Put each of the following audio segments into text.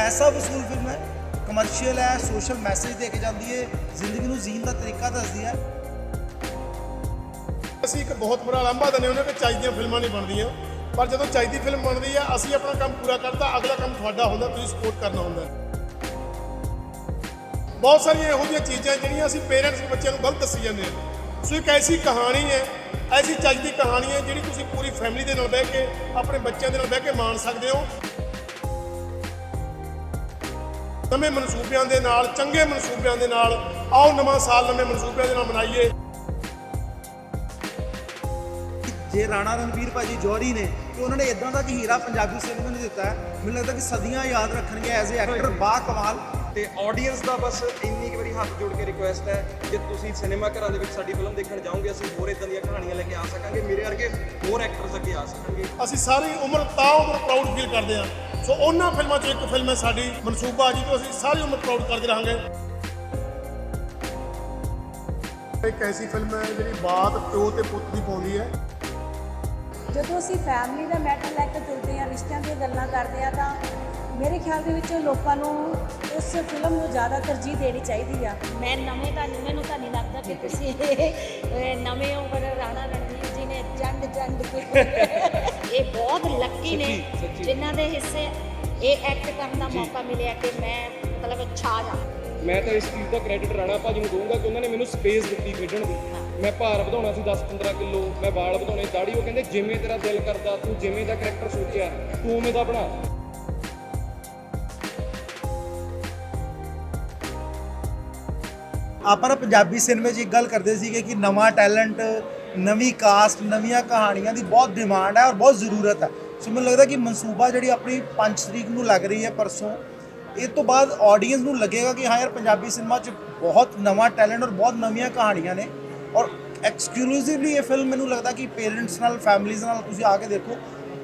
ਪੈਸਾ ਵਸੂਲ ਫਿਲਮ ਹੈ ਕਮਰਸ਼ੀਅਲ ਹੈ ਸੋਸ਼ਲ ਮੈਸੇਜ ਦੇ ਕੇ ਜਾਂਦੀ ਹੈ, ਜ਼ਿੰਦਗੀ ਨੂੰ ਜੀਣ ਦਾ ਤਰੀਕਾ ਦੱਸਦੀ ਹੈ। ਅਸੀਂ ਇੱਕ ਬਹੁਤ ਬੜਾ ਲਾਂਭਾ ਦਿੰਦੇ ਉਹਨੇ ਕਿ ਚੱਜ ਫਿਲਮਾਂ ਨਹੀਂ ਬਣਦੀਆਂ। ਪਰ ਜਦੋਂ ਚੱਜ ਦੀ ਫਿਲਮ ਬਣਦੀ ਆ ਅਸੀਂ ਆਪਣਾ ਕੰਮ ਪੂਰਾ ਕਰਤਾ ਅਗਲਾ ਕੰਮ ਤੁਹਾਡਾ ਹੁੰਦਾ, ਤੁਸੀਂ ਸਪੋਰਟ ਕਰਨਾ ਹੁੰਦਾ। ਬਹੁਤ ਸਾਰੀਆਂ ਇਹੋ ਜਿਹੀਆਂ ਚੀਜ਼ਾਂ ਜਿਹੜੀਆਂ ਅਸੀਂ ਪੇਰੈਂਟਸ ਬੱਚਿਆਂ ਨੂੰ ਗਲਤ ਦੱਸੀ ਜਾਂਦੇ ਹਾਂ। ਸੋ ਇੱਕ ਐਸੀ ਕਹਾਣੀ ਹੈ, ਐਸੀ ਚੱਜ ਦੀ ਕਹਾਣੀ ਹੈ, ਜਿਹੜੀ ਤੁਸੀਂ ਪੂਰੀ ਫੈਮਿਲੀ ਦੇ ਨਾਲ ਬਹਿ ਕੇ, ਆਪਣੇ ਬੱਚਿਆਂ ਦੇ ਨਾਲ ਬਹਿ ਕੇ ਮਾਣ ਸਕਦੇ ਹੋ। ਨਵੇਂ ਮਨਸੂਬਿਆਂ ਦੇ ਨਾਲ, ਚੰਗੇ ਮਨਸੂਬਿਆਂ ਦੇ ਨਾਲ ਆਓ ਨਵਾਂ ਸਾਲ ਨਵੇਂ ਮਨਸੂਬਿਆਂ ਦੇ ਨਾਲ ਮਨਾਈਏ। ਜੇ ਰਾਣਾ ਰਣਵੀਰ ਭਾਜੀ ਜੋਹਰੀ ਨੇ ਤੇ ਉਹਨਾਂ ਨੇ ਇਦਾਂ ਦਾ ਕਿ ਹੀਰਾ ਪੰਜਾਬੀ ਸਿਨੇਮਾ ਨੂੰ ਦਿੱਤਾ ਮੈਨੂੰ ਲੱਗਦਾ ਕਿ ਸਦੀਆਂ ਯਾਦ ਰੱਖਣਗੇ ਐਜ਼ ਅ ਐਕਟਰ ਬਾ ਕਮਾਲ ਤੇ ਆਡੀਅנס ਦਾ ਬਸ ਵਾਰੀ ਹੱਥ ਜੋੜ ਕੇ ਰਿਕੁਐਸਟ ਹੈ ਜੇ ਤੁਸੀਂ ਸਿਨੇਮਾ ਘਰਾਂ ਦੇ ਵਿੱਚ ਸਾਡੀ ਫਿਲਮ ਦੇਖਣ ਜਾਓਗੇ ਅਸੀਂ ਹੋਰ ਇਦਾਂ ਦੀਆਂ ਕਹਾਣੀਆਂ ਲੈ ਕੇ ਆ ਸਕਾਂਗੇ ਮੇਰੇ ਵਰਗੇ ਹੋਰ ਐਕਟਰਸ ਅੱਗੇ ਆ ਸਕਣਗੇ ਅਸੀਂ ਸਾਰੀ ਉਮਰ ਤਾਂ ਉਮਰ ਪ੍ਰਾਊਡ ਫੀਲ ਕਰਦੇ ਹਾਂ। ਸੋ ਉਹਨਾਂ ਫਿਲਮਾਂ 'ਚੋਂ ਇੱਕ ਫਿਲਮ ਹੈ ਸਾਡੀ ਮਨਸੂਬਾ ਜੀ ਤੋਂ ਅਸੀਂ ਸਾਰੀ ਉਮਰ ਪ੍ਰਾਊਡ ਕਰਦੇ ਰਹਾਂਗੇ। ਇੱਕ ਐਸੀ ਫਿਲਮ ਹੈ ਜਿਹੜੀ ਬਾਤ ਪਿਓ ਤੇ ਪੁੱਤ ਦੀ ਪਾਉਂਦੀ ਹੈ। ਜਦੋਂ ਅਸੀਂ ਫੈਮਿਲੀ ਦਾ ਮੈਟਰ ਲੈ ਕੇ ਤੁਰਦੇ ਹਾਂ ਰਿਸ਼ਤਿਆਂ ਦੀਆਂ ਗੱਲਾਂ ਕਰਦੇ ਹਾਂ ਤਾਂ ਮੇਰੇ ਖਿਆਲ ਦੇ ਵਿੱਚ ਲੋਕਾਂ ਨੂੰ ਉਸ ਫਿਲਮ ਨੂੰ ਜ਼ਿਆਦਾ ਤਰਜੀਹ ਦੇਣੀ ਚਾਹੀਦੀ ਆ। ਮੈਂ ਨਵੇਂ ਤਾਂ ਮੈਨੂੰ ਤਾਂ ਨਹੀਂ ਲੱਗਦਾ ਕਿ ਤੁਸੀਂ ਇਹ ਨਵੇਂ ਹੋ ਪਰ ਰਾਣਾ ਰਣਵੀਰ ਜੀ ਨੇ ਜੰਡ ਜੰਡ ਕੇ ਇਹ ਬਹੁਤ ਲੱਕੀ ਨੇ। ਜਿਨ੍ਹਾਂ ਦੇ ਹਿੱਸੇ ਇਹ ਐਕਟ ਕਰਨ ਦਾ ਮੌਕਾ ਮਿਲਿਆ ਕਿ ਮੈਂ ਮਤਲਬ ਛਾ ਜਾ। ਮੈਂ ਤਾਂ ਇਸ ਚੀਜ਼ ਦਾ ਕ੍ਰੈਡਿਟ ਰਾਣਾ ਭਾਜੀ ਨੂੰ ਦਊਂਗਾ ਕਿ ਉਹਨਾਂ ਨੇ ਮੈਨੂੰ ਸਪੇਸ ਦਿੱਤੀ ਖੇਡਣ ਦੀ। ਮੈਂ ਭਾਰ ਵਧਾਉਣਾ ਸੀ 10-15 ਕਿਲੋ ਮੈਂ ਵਾਲ ਵਧਾਉਣੇ ਦਾੜੀ ਉਹ ਕਹਿੰਦੇ ਜਿਵੇਂ ਤੇਰਾ ਦਿਲ ਕਰਦਾ ਤੂੰ ਜਿਵੇਂ ਦਾ ਕਰੈਕਟਰ ਸੋਚਿਆ ਤੂੰ ਉਵੇਂ ਦਾ ਬਣਾ। ਆਪਾਂ ਨਾ ਪੰਜਾਬੀ ਸਿਨੇਮੇ 'ਚ ਇੱਕ ਗੱਲ ਕਰਦੇ ਸੀਗੇ ਕਿ ਨਵਾਂ ਟੈਲੈਂਟ, ਨਵੀਂ ਕਾਸਟ ਨਵੀਆਂ ਕਹਾਣੀਆਂ ਦੀ ਬਹੁਤ ਡਿਮਾਂਡ ਹੈ ਔਰ ਬਹੁਤ ਜ਼ਰੂਰਤ ਹੈ। ਸੋ ਮੈਨੂੰ ਲੱਗਦਾ ਕਿ ਮਨਸੂਬਾ ਜਿਹੜੀ ਆਪਣੀ 5 ਤਰੀਕ ਨੂੰ ਲੱਗ ਰਹੀ ਹੈ ਪਰਸੋਂ, ਇਹ ਤੋਂ ਬਾਅਦ ਆਡੀਅנס ਨੂੰ ਲੱਗੇਗਾ ਕਿ ਹਾਂ ਯਾਰ ਪੰਜਾਬੀ ਸਿਨੇਮਾ 'ਚ ਬਹੁਤ ਨਵਾਂ ਟੈਲੈਂਟ ਔਰ ਬਹੁਤ ਨਵੀਆਂ ਕਹਾਣੀਆਂ ਨੇ ਔਰ ਐਕਸਕਲੂਸਿਵਲੀ ਇਹ ਫਿਲਮ ਮੈਨੂੰ ਲੱਗਦਾ ਕਿ ਪੇਰੈਂਟਸ ਨਾਲ ਫੈਮਲੀਜ਼ ਨਾਲ ਤੁਸੀਂ ਆ ਕੇ ਦੇਖੋ,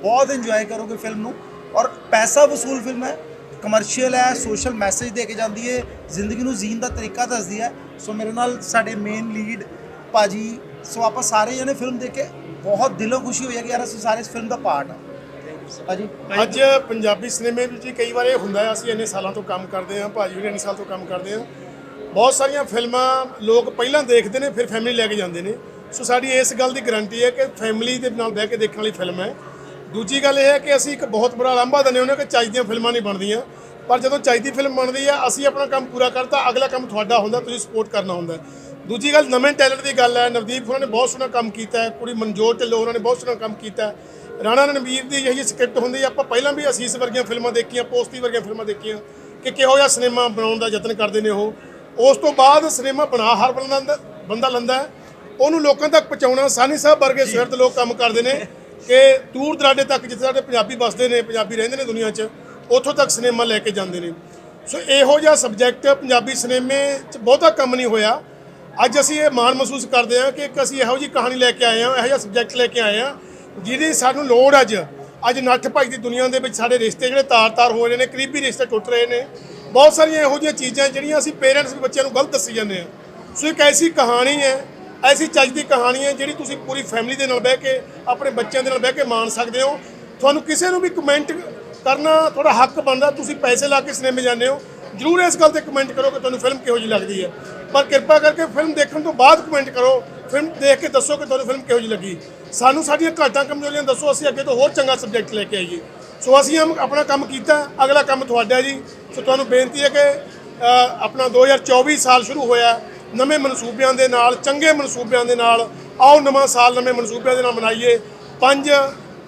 ਬਹੁਤ ਇੰਜੋਏ ਕਰੋਗੇ ਫਿਲਮ ਨੂੰ ਔਰ ਪੈਸਾ ਵਸੂਲ ਫਿਲਮ ਹੈ। ਕਮਰਸ਼ੀਅਲ ਹੈ ਸੋਸ਼ਲ ਮੈਸੇਜ ਦੇ ਕੇ ਜਾਂਦੀ ਹੈ, ਜ਼ਿੰਦਗੀ ਨੂੰ ਜੀਣ ਦਾ ਤਰੀਕਾ ਦੱਸਦੀ ਹੈ। ਸੋ ਮੇਰੇ ਨਾਲ ਸਾਡੇ ਮੇਨ ਲੀਡ ਭਾਜੀ ਸੋ ਆਪਾਂ ਸਾਰੇ ਜਣੇ ਫਿਲਮ ਦੇਖ ਕੇ ਬਹੁਤ ਦਿਲੋਂ ਖੁਸ਼ੀ ਹੋਈ ਹੈ ਕਿ ਯਾਰ ਅਸੀਂ ਸਾਰੇ ਇਸ ਫਿਲਮ ਦਾ ਪਾਰਟ ਹਾਂ। ਭਾਜੀ? ਅੱਜ ਪੰਜਾਬੀ ਸਿਨੇਮੇ ਵਿੱਚ ਕਈ ਵਾਰ ਇਹ ਹੁੰਦਾ ਹੈ, ਅਸੀਂ ਇੰਨੇ ਸਾਲਾਂ ਤੋਂ ਕੰਮ ਕਰਦੇ ਹਾਂ, ਭਾਜੀ ਵੀ ਇੰਨੇ ਸਾਲ ਤੋਂ ਕੰਮ ਕਰਦੇ ਹਾਂ। ਬਹੁਤ ਸਾਰੀਆਂ ਫਿਲਮਾਂ ਲੋਕ ਪਹਿਲਾਂ ਦੇਖਦੇ ਨੇ, ਫਿਰ ਫੈਮਿਲੀ ਲੈ ਕੇ ਜਾਂਦੇ ਨੇ। ਸੋ ਸਾਡੀ ਇਸ ਗੱਲ ਦੀ ਗਾਰੰਟੀ ਹੈ ਕਿ ਫੈਮਿਲੀ ਦੇ ਨਾਲ ਬਹਿ ਕੇ ਦੇਖਣ ਵਾਲੀ ਫਿਲਮ ਹੈ। ਦੂਜੀ ਗੱਲ ਇਹ ਹੈ ਕਿ ਅਸੀਂ ਇੱਕ ਬਹੁਤ ਬੜਾ ਲਾਂਭਾ ਦਿੰਦੇ ਹੁੰਦੇ ਹਾਂ ਕਿ ਚੱਜ ਦੀਆਂ ਫਿਲਮਾਂ ਨਹੀਂ ਬਣਦੀਆਂ। ਪਰ ਜਦੋਂ ਚੱਜ ਦੀ ਫਿਲਮ ਬਣਦੀ ਹੈ ਅਸੀਂ ਆਪਣਾ ਕੰਮ ਪੂਰਾ ਕਰਤਾ ਅਗਲਾ ਕੰਮ ਤੁਹਾਡਾ ਹੁੰਦਾ ਤੁਸੀਂ ਸਪੋਰਟ ਕਰਨਾ ਹੁੰਦਾ। ਦੂਜੀ ਗੱਲ ਨਵੇਂ ਟੈਲੈਂਟ ਦੀ ਗੱਲ ਹੈ ਨਵਦੀਪ ਹੋਰਾਂ ਨੇ ਬਹੁਤ ਸੋਹਣਾ ਕੰਮ ਕੀਤਾ ਹੈ ਕੁੜੀ ਮਨਜੋਤ ਢਿੱਲੋਂ ਹੋਰਾਂ ਨੇ ਬਹੁਤ ਸੋਹਣਾ ਕੰਮ ਕੀਤਾ ਰਾਣਾ ਰਣਵੀਰ ਦੀ ਜਿਹੀ ਸਕ੍ਰਿਪਟ ਹੁੰਦੀ ਹੈ ਆਪਾਂ ਪਹਿਲਾਂ ਵੀ ਅਸੀਸ ਵਰਗੀਆਂ ਫਿਲਮਾਂ ਦੇਖੀਆਂ ਪੋਸਤੀ ਵਰਗੀਆਂ ਫਿਲਮਾਂ ਦੇਖੀਆਂ ਕਿ ਕਿਹੋ ਜਿਹਾ ਸਿਨੇਮਾ ਬਣਾਉਣ ਦਾ ਯਤਨ ਕਰਦੇ ਨੇ ਉਹ। ਉਸ ਤੋਂ ਬਾਅਦ ਸਿਨੇਮਾ ਬਣਾ ਹਰ ਬੰਦਾ ਬੰਦਾ ਲੰਦਾ ਉਹਨੂੰ ਲੋਕਾਂ ਤੱਕ ਪਹੁੰਚਾਉਣਾ ਸਾਨੀ ਸਾਹਿਬ ਵਰਗੇ ਸਵੇਰ ਦੇ ਲੋਕ ਕੰਮ ਕਰਦੇ ਨੇ। ਕਿ ਦੂਰ ਦਰਾਡੇ ਤੱਕ ਜਿੱਥੇ ਸਾਡੇ ਪੰਜਾਬੀ ਵਸਦੇ ਨੇ, ਪੰਜਾਬੀ ਰਹਿੰਦੇ ਨੇ ਦੁਨੀਆ 'ਚ, ਉੱਥੋਂ ਤੱਕ ਸਿਨੇਮਾ ਲੈ ਕੇ ਜਾਂਦੇ ਨੇ। ਸੋ ਇਹੋ ਜਿਹਾ ਸਬਜੈਕਟ ਪੰਜਾਬੀ ਸਿਨੇਮੇ 'ਚ ਬਹੁਤਾ ਕੰਮ ਨਹੀਂ ਹੋਇਆ। ਅੱਜ ਅਸੀਂ ਇਹ ਮਾਣ ਮਹਿਸੂਸ ਕਰਦੇ ਹਾਂ ਕਿ ਇੱਕ ਅਸੀਂ ਇਹੋ ਜਿਹੀ ਕਹਾਣੀ ਲੈ ਕੇ ਆਏ ਹਾਂ, ਇਹੋ ਜਿਹਾ ਸਬਜੈਕਟ ਲੈ ਕੇ ਆਏ ਹਾਂ, ਜਿਹਦੀ ਸਾਨੂੰ ਲੋੜ ਅੱਜ ਅੱਜ ਨੱਠ ਭਾਈ ਦੀ ਦੁਨੀਆ ਦੇ ਵਿੱਚ ਸਾਡੇ ਰਿਸ਼ਤੇ ਜਿਹੜੇ ਤਾਰ-ਤਾਰ ਹੋ ਰਹੇ ਨੇ, ਕਰੀਬੀ ਰਿਸ਼ਤੇ ਟੁੱਟ ਰਹੇ ਨੇ। ਬਹੁਤ ਸਾਰੀਆਂ ਇਹੋ ਜਿਹੀਆਂ ਚੀਜ਼ਾਂ ਜਿਹੜੀਆਂ ਅਸੀਂ ਪੇਰੈਂਟਸ ਬੱਚਿਆਂ ਨੂੰ ਗਲਤ ਦੱਸੀ ਜਾਂਦੇ ਹਾਂ। ਸੋ ਇੱਕ ਐਸੀ ਕਹਾਣੀ ਹੈ ਐਸੀ ਚੱਜ ਦੀ ਕਹਾਣੀ ਹੈ ਜਿਹੜੀ ਤੁਸੀਂ ਪੂਰੀ ਫੈਮਿਲੀ ਦੇ ਨਾਲ ਬਹਿ ਕੇ ਆਪਣੇ ਬੱਚਿਆਂ ਦੇ ਨਾਲ ਬਹਿ ਕੇ ਮਾਣ ਸਕਦੇ ਹੋ। ਤੁਹਾਨੂੰ ਕਿਸੇ ਨੂੰ ਵੀ ਕਮੈਂਟ ਕਰਨਾ ਤੁਹਾਡਾ ਹੱਕ ਬਣਦਾ ਤੁਸੀਂ ਪੈਸੇ ਲਾ ਕੇ ਸਿਨੇਮੇ ਜਾਂਦੇ ਹੋ। ਜਰੂਰ ਇਸ ਗੱਲ ਤੇ ਕਮੈਂਟ ਕਰੋ ਕਿ ਤੁਹਾਨੂੰ ਫਿਲਮ ਕਿਹੋ ਜਿਹੀ ਲੱਗਦੀ ਹੈ। ਪਰ ਕਿਰਪਾ ਕਰਕੇ ਫਿਲਮ ਦੇਖਣ ਤੋਂ ਬਾਅਦ ਕਮੈਂਟ ਕਰੋ। ਫਿਲਮ ਦੇਖ ਕੇ ਦੱਸੋ ਕਿ ਤੁਹਾਨੂੰ ਫਿਲਮ ਕਿਹੋ ਜਿਹੀ ਲੱਗੀ। ਸਾਨੂੰ ਸਾਡੀਆਂ ਘਾਟਾਂ ਕਮਜ਼ੋਰੀਆਂ ਦੱਸੋ ਅਸੀਂ ਅੱਗੇ ਤੋਂ ਹੋਰ ਚੰਗਾ ਸਬਜੈਕਟ ਲੈ ਕੇ ਆਈਏ। ਸੋ ਅਸੀਂ ਆਪਣਾ ਕੰਮ ਕੀਤਾ ਅਗਲਾ ਕੰਮ ਤੁਹਾਡਾ ਜੀ। ਸੋ ਤੁਹਾਨੂੰ ਬੇਨਤੀ ਹੈ ਕਿ ਅ, ਆਪਣਾ 2024 ਸਾਲ ਸ਼ੁਰੂ ਹੋਇਆ। ਨਵੇਂ ਮਨਸੂਬਿਆਂ ਦੇ ਨਾਲ ਚੰਗੇ ਮਨਸੂਬਿਆਂ ਦੇ ਨਾਲ ਆਓ ਨਵਾਂ ਸਾਲ ਨਵੇਂ ਮਨਸੂਬਿਆਂ ਦੇ ਨਾਲ ਮਨਾਈਏ। 5